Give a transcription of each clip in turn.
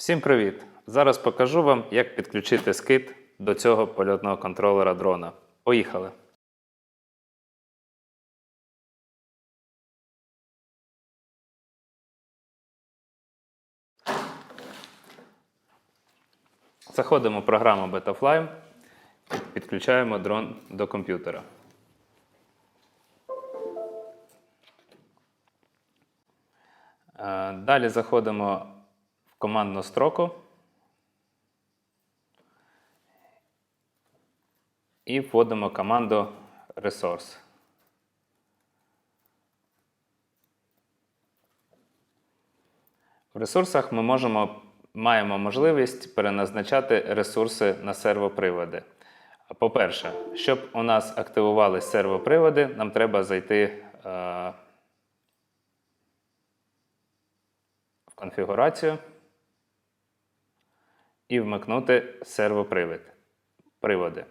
Всім привіт! Зараз покажу вам, як підключити скид до цього польотного контролера дрона. Поїхали! Заходимо в програму Betafly, підключаємо дрон до комп'ютера. Е, Далі заходимо командну строку і вводимо команду Resource. В ресурсах ми можемо, маємо можливість переназначати ресурси на сервоприводи. По-перше, щоб у нас активувались сервоприводи, нам треба зайти е, в конфігурацію і вмикнути сервопривід. Приводи.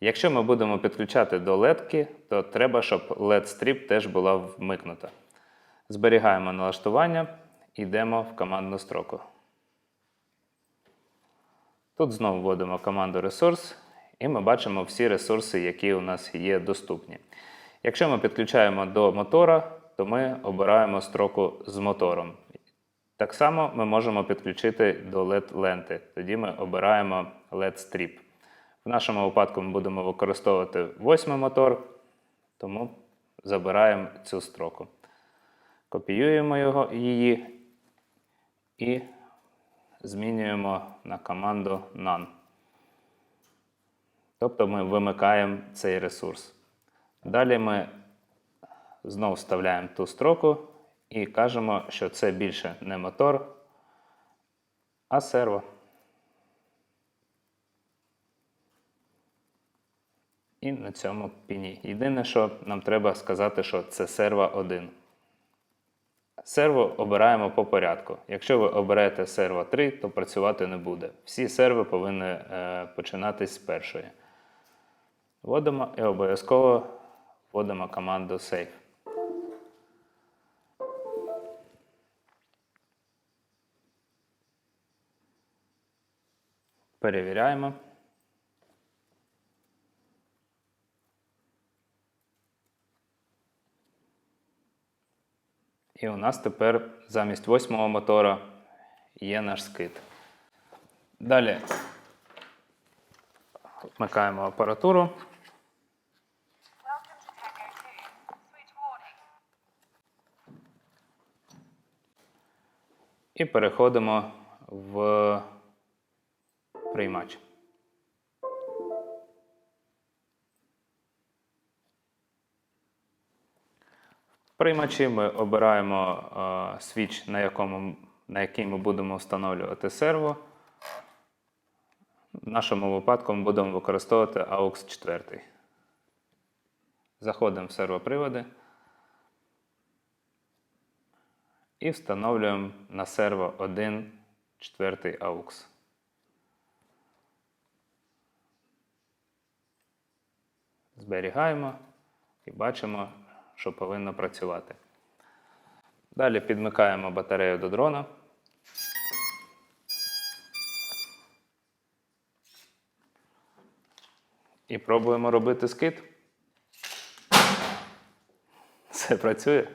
Якщо ми будемо підключати до LED, то треба, щоб LED-стріп теж була вмикнута. Зберігаємо налаштування, йдемо в командну строку. Тут знову вводимо команду ресурс, і ми бачимо всі ресурси, які у нас є доступні. Якщо ми підключаємо до мотора, то ми обираємо строку з мотором. Так само ми можемо підключити до LED-ленти. Тоді ми обираємо LED-стріп. В нашому випадку ми будемо використовувати восьмий мотор, тому забираємо цю строку. Копіюємо його, її і змінюємо на команду None. Тобто ми вимикаємо цей ресурс. Далі ми знову вставляємо ту строку і кажемо, що це більше не мотор, а серво. І на цьому піні. Єдине, що нам треба сказати, що це серво 1. Серво обираємо по порядку. Якщо ви оберете серво 3, то працювати не буде. Всі серви повинні е, починатись з першої. Вводимо і обов'язково вводимо команду Save. Перевіряємо. І у нас тепер замість восьмого мотора є наш скид. Далі вмикаємо апаратуру. Welcome to Tango 2. Switch warning. І переходимо в приймач. В приймачі ми обираємо е, свіч, на, якому, на який ми будемо встановлювати серво. В нашому випадку ми будемо використовувати AUX 4. Заходимо в сервоприводи. І встановлюємо на серво 1 четвертий AUX. Зберігаємо і бачимо, що повинно працювати. Далі підмикаємо батарею до дрона. І пробуємо робити скид. Все працює.